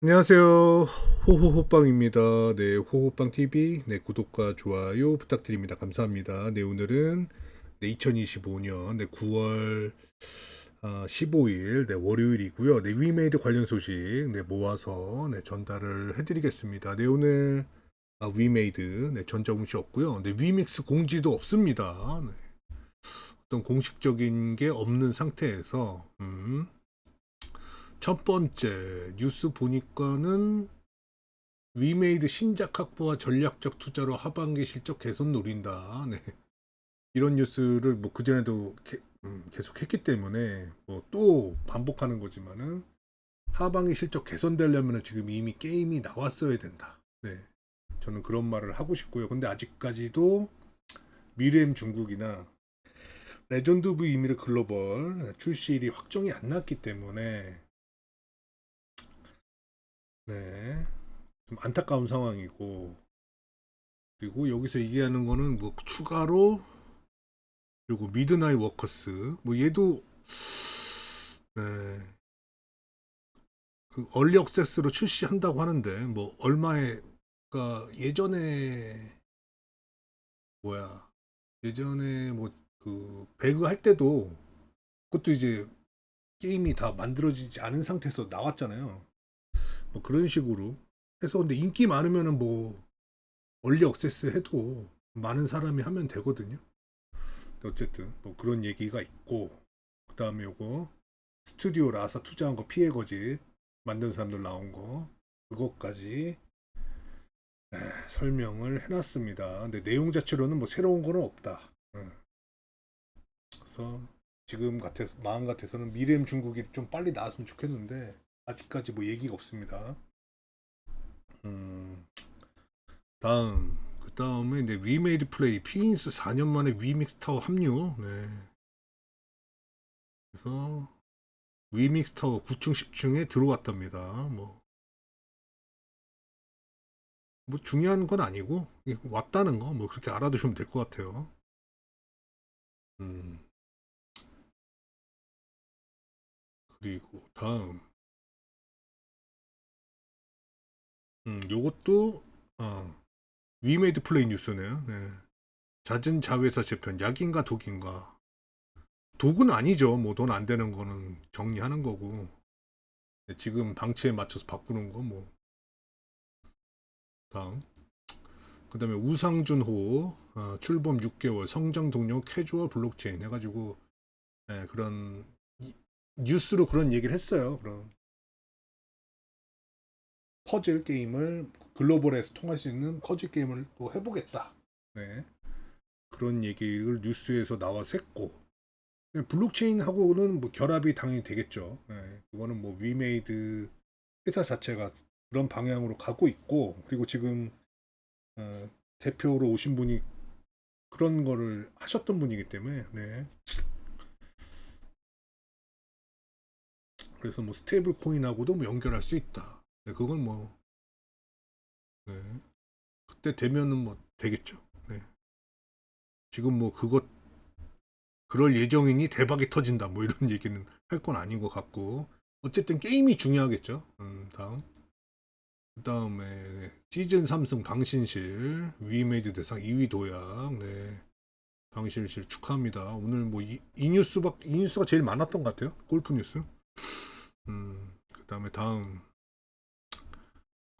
안녕하세요. 호호호빵입니다. 네, 호호빵 TV. 네, 구독과 좋아요 부탁드립니다. 감사합니다. 네, 오늘은 네, 2025년 네, 9월 아, 15일 네, 월요일이고요. 네, 위메이드 관련 소식 네, 모아서 네, 전달을 해 드리겠습니다. 네, 오늘 아, 위메이드 네, 전자공시 없고요. 네, 위믹스 공지도 없습니다. 네. 어떤 공식적인 게 없는 상태에서 음, 첫 번째 뉴스 보니까는 위메이드 신작 확보와 전략적 투자로 하반기 실적 개선 노린다. 네. 이런 뉴스를 뭐 그전에도 게- 음, 계속 했기 때문에 뭐 또 반복하는 거지만은 하반기 실적 개선되려면 지금 이미 게임이 나왔어야 된다. 네. 저는 그런 말을 하고 싶고요. 근데 아직까지도 미래엠 중국이나 레전드 오브 이미르 글로벌 출시일이 확정이 안 났기 때문에 좀 안타까운 상황이고 그리고 여기서 얘기하는 거는 뭐 추가로 그리고 미드나잇 워커스 뭐 얘도 네. 그 얼리 억세스로 출시한다고 하는데 뭐 얼마에 그러니까 예전에 뭐야 예전에 뭐 그 배그 할 때도 그것도 이제 게임이 다 만들어지지 않은 상태에서 나왔잖아요. 뭐 그런 식으로 해서 근데 인기 많으면은 뭐 얼리 억세스 해도 많은 사람이 하면 되거든요. 어쨌든 뭐 그런 얘기가 있고 그 다음에 요거 스튜디오 라사 투자한 거 피해 거짓 만든 사람들 나온 거 그것까지 네, 설명을 해놨습니다. 근데 내용 자체로는 뭐 새로운 거는 없다. 응. 그래서 지금 같아서 마음 같아서는 미래엠 중국이 좀 빨리 나왔으면 좋겠는데 아직까지 뭐 얘기가 없습니다. 음, 다음 그 다음에 네, 위메이드 플레이 피인스 4년 만에 위믹스 타워 합류. 네. 그래서 위믹스 타워 9층 10층에 들어왔답니다. 뭐. 뭐 중요한 건 아니고 왔다는 거 뭐 그렇게 알아두시면 될 것 같아요. 음. 그리고 다음 음, 요것도 어, 위메이드 플레이 뉴스네요. 네. 잦은 자회사 재편 약인가 독인가 독은 아니죠. 뭐 돈 안 되는 거는 정리하는 거고 네, 지금 방치에 맞춰서 바꾸는 거 뭐 다음 그 다음에 우상준호 어, 출범 6개월 성장 동력 캐주얼 블록체인 해가지고 네, 그런 이- 뉴스로 그런 얘기를 했어요. 그런 퍼즐 게임을 글로벌에서 통할 수 있는 퍼즐 게임을 또 해보겠다. 네. 그런 얘기를 뉴스에서 나와서 했고 블록체인하고는 뭐 결합이 당연히 되겠죠. 네. 그거는 뭐 위메이드 회사 자체가 그런 방향으로 가고 있고 그리고 지금 어, 대표로 오신 분이 그런 거를 하셨던 분이기 때문에 네. 그래서 뭐 스테이블 코인하고도 뭐 연결할 수 있다. 네, 그건 뭐 네. 그때 되면은 뭐 되겠죠. 네. 지금 뭐 그것 그럴 예정이니 대박이 터진다 뭐 이런 얘기는 할 건 아닌 것 같고 어쨌든 게임이 중요하겠죠. 음, 다음 그 다음에 시즌 3승 방신실 위메이드 대상 2위 도약 네. 방신실 축하합니다. 오늘 뭐이 뉴스밖 이 뉴스가 제일 많았던 것 같아요. 골프 뉴스. 음, 그 다음에 다음.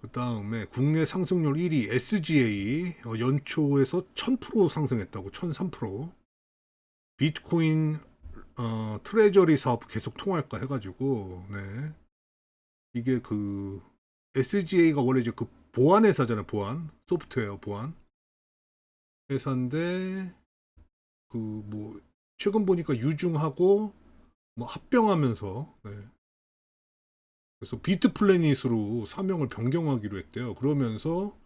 그 다음에 국내 상승률 1위 SGA 어, 연초에서 1000% 상승했다고 1003% 비트코인 어, 트레저리 사업 계속 통할까 해가지고 네. 이게 그 SGA가 원래 이제 그 보안 회사잖아요 보안. 소프트웨어 보안. 회사인데 그 뭐 최근 보니까 유중하고 뭐 합병하면서 네. 그래서 비트 플래닛으로 사명을 변경하기로 했대요. 그러면서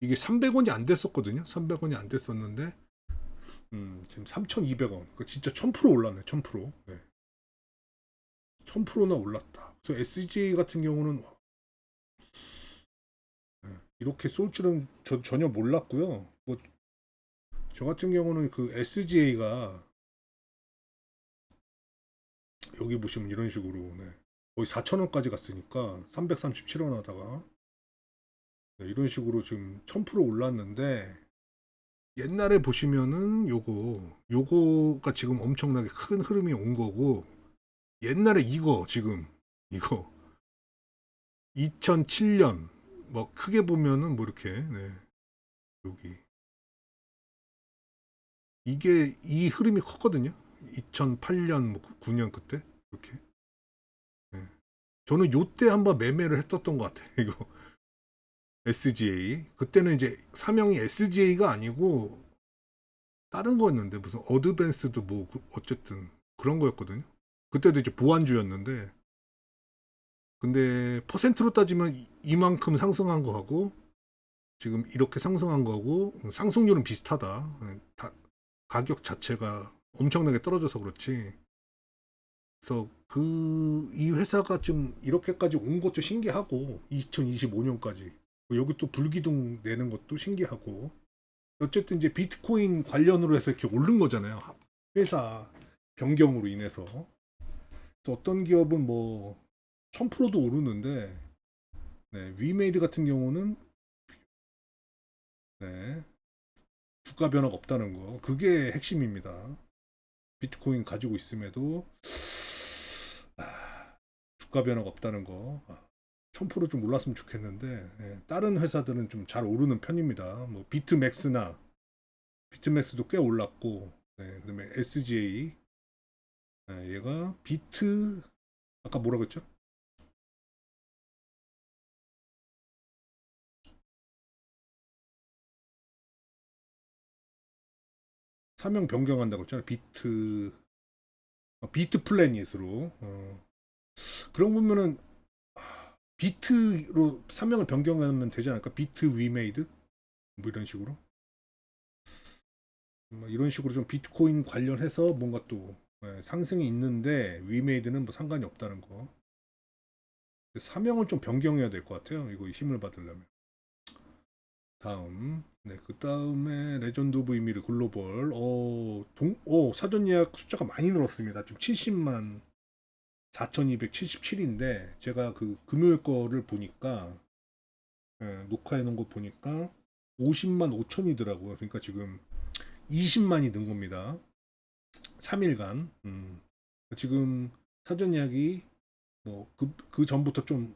이게 300원이 안 됐었거든요. 300원이 안 됐었는데 음, 지금 3,200원. 그 진짜 1000% 올랐네. 1000%. 네. 1000%나 올랐다. 그래서 SG 같은 경우는 와, 네, 이렇게 쏠 줄은 저, 전혀 몰랐고요. 뭐, 저 같은 경우는 그 SGA가 여기 보시면 이런 식으로 네. 거의 4,000원까지 갔으니까 337원 하다가 네, 이런 식으로 지금 1000% 올랐는데 옛날에 보시면은 요거 요거가 지금 엄청나게 큰 흐름이 온 거고 옛날에 이거 지금 이거 2007년 뭐 크게 보면은 뭐 이렇게 네. 여기 이게 이 흐름이 컸거든요. 2008년 뭐 9년 그때 이렇게 네. 저는 요때 한번 매매를 했었던 것 같아요. 이거 SGA 그때는 이제 사명이 SGA가 아니고 다른 거였는데 무슨 어드밴스드 뭐 그- 어쨌든 그런 거였거든요. 그때도 이제 보안주였는데 근데 퍼센트로 따지면 이- 이만큼 상승한 거하고 지금 이렇게 상승한 거하고 상승률은 비슷하다. 네, 다- 가격 자체가 엄청나게 떨어져서 그렇지. 그래서 그 이 회사가 좀 이렇게까지 온 것도 신기하고 2025년까지 여기 또 불기둥 내는 것도 신기하고 어쨌든 이제 비트코인 관련으로 해서 이렇게 오른 거잖아요. 회사 변경으로 인해서. 어떤 기업은 뭐 1000%도 오르는데 네, 위메이드 같은 경우는 네, 주가 변화가 없다는 거. 그게 핵심입니다. 비트코인 가지고 있음에도 아, 주가 변화가 없다는 거. 아, 1000%좀 올랐으면 좋겠는데 예, 다른 회사들은 좀 잘 오르는 편입니다. 뭐 비트맥스나 비트맥스도 꽤 올랐고 네, 그다음에 SGA 예, 얘가 비트 아까 뭐라고 했죠? 사명 변경한다고 했잖아요. 비트 어, 비트 플래닛으로 어. 그런 거 보면은 아, 비트로 사명을 변경하면 되지 않을까? 비트 위메이드 뭐 이런 식으로 뭐 이런 식으로 좀 비트코인 관련해서 뭔가 또 예, 상승이 있는데 위메이드는 뭐 상관이 없다는 거 사명을 좀 변경해야 될 것 같아요. 이거 힘을 받으려면 다음 네, 그 다음에 레전드 오브 이미르 글로벌 어, 동, 어, 사전 예약 숫자가 많이 늘었습니다. 지금 70만 4,277인데 제가 그 금요일 거를 보니까 예, 녹화해 놓은 거 보니까 50만 5천이더라고요. 그러니까 지금 20만이 는 겁니다. 3일간. 음. 지금 사전 예약이 뭐그 그 전부터 좀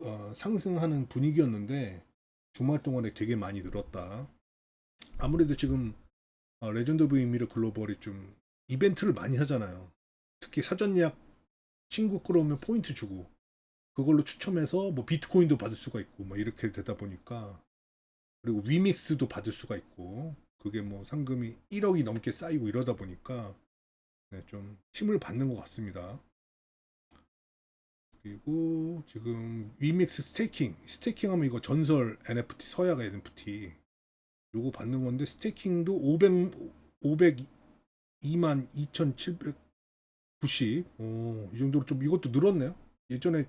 어, 상승하는 분위기였는데 주말 동안에 되게 많이 늘었다. 아무래도 지금 어, 레전드 오브 이미르 글로벌이 좀 이벤트를 많이 하잖아요. 특히 사전 예약 친구 끌어오면 포인트 주고 그걸로 추첨해서 뭐 비트코인도 받을 수가 있고 뭐 이렇게 되다 보니까 그리고 위믹스도 받을 수가 있고 그게 뭐 상금이 1억이 넘게 쌓이고 이러다 보니까 네, 좀 힘을 받는 것 같습니다. 그리고 지금 위믹스 스테이킹 스테이킹 하면 이거 전설 NFT 서약 NFT 요거 받는 건데 스테이킹도 500 502만 2,790 어, 이 정도로 좀 이것도 늘었네요. 예전에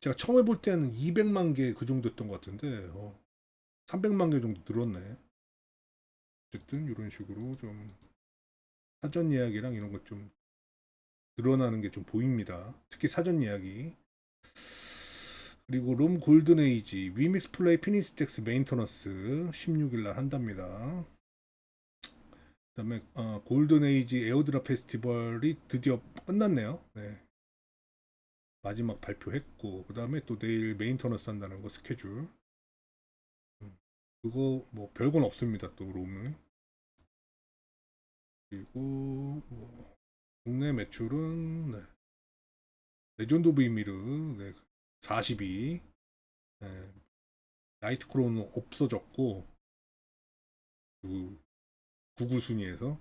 제가 처음 해볼 때는 200만 개 그 정도였던 것 같은데 어, 300만 개 정도 늘었네. 어쨌든 이런 식으로 좀 사전 예약이랑 이런 것 좀 늘어나는 게 좀 보입니다. 특히 사전 예약이. 그리고 롬 골든 에이지 위믹스 플레이 피니스텍스 메인터너스 16일 날 한답니다. 그다음에 어, 골든 에이지 에어드랍 페스티벌이 드디어 끝났네요. 네. 마지막 발표했고 그다음에 또 내일 메인터너스 한다는 거 스케줄. 음, 그거 뭐 별건 없습니다. 또 롬은. 그리고 뭐 국내 매출은 네. 레전드 오브 이미르 네. 42 네. 나이트 크로는 없어졌고 그 구글 순위에서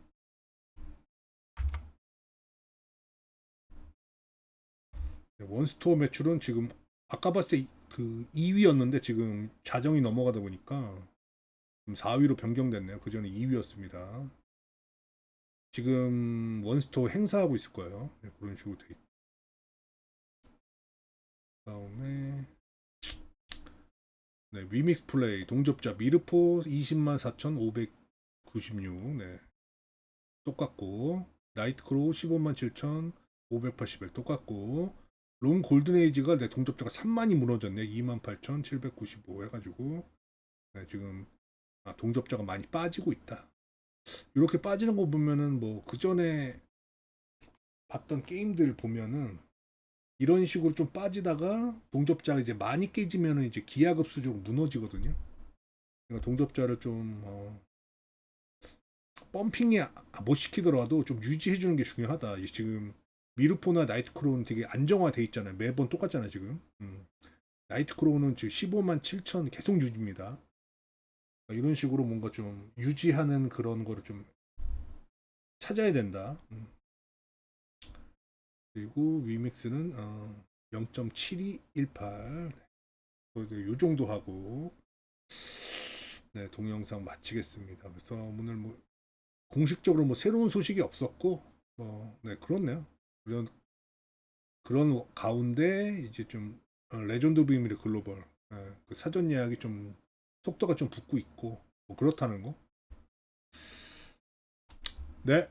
네, 원스토어 매출은 지금 아까 봤을 때 그 2위였는데 지금 자정이 넘어가다 보니까 4위로 변경됐네요. 그 전에 2위였습니다. 지금 원스토어 행사하고 있을 거예요. 네, 그런 식으로 돼 있. 다음에 네, 위믹스 플레이 동접자 미르포 20만 4,596 네. 똑같고 나이트 크로우 15만 7,581 똑같고 롱 골든 에이지가 내 동접자가 3만이 무너졌네. 28,795 해가지고 네, 지금 아, 동접자가 많이 빠지고 있다. 이렇게 빠지는 거 보면은 뭐 그 전에 봤던 게임들 보면은 이런 식으로 좀 빠지다가 동접자가 이제 많이 깨지면은 이제 기하급수적으로 무너지거든요. 그러니까 동접자를 좀 어, 펌핑이 아- 못 시키더라도 좀 유지해 주는 게 중요하다. 이 지금 미르포나 나이트크로우는 되게 안정화돼 있잖아요. 매번 똑같잖아요, 지금. 음. 나이트크로우는 지금 15만 7천 계속 유지입니다. 그러니까 이런 식으로 뭔가 좀 유지하는 그런 거를 좀 찾아야 된다. 음. 그리고 위믹스는 어, 0.7218. 네. 요 정도 하고 네, 동영상 마치겠습니다. 그래서 오늘 뭐 공식적으로 뭐 새로운 소식이 없었고 뭐 네, 그렇네요. 그런 그런 가운데 이제 좀 어, 레전드 미르 글로벌 예, 그 사전 예약이 좀 속도가 좀 붙고 있고 뭐 그렇다는 거. 네,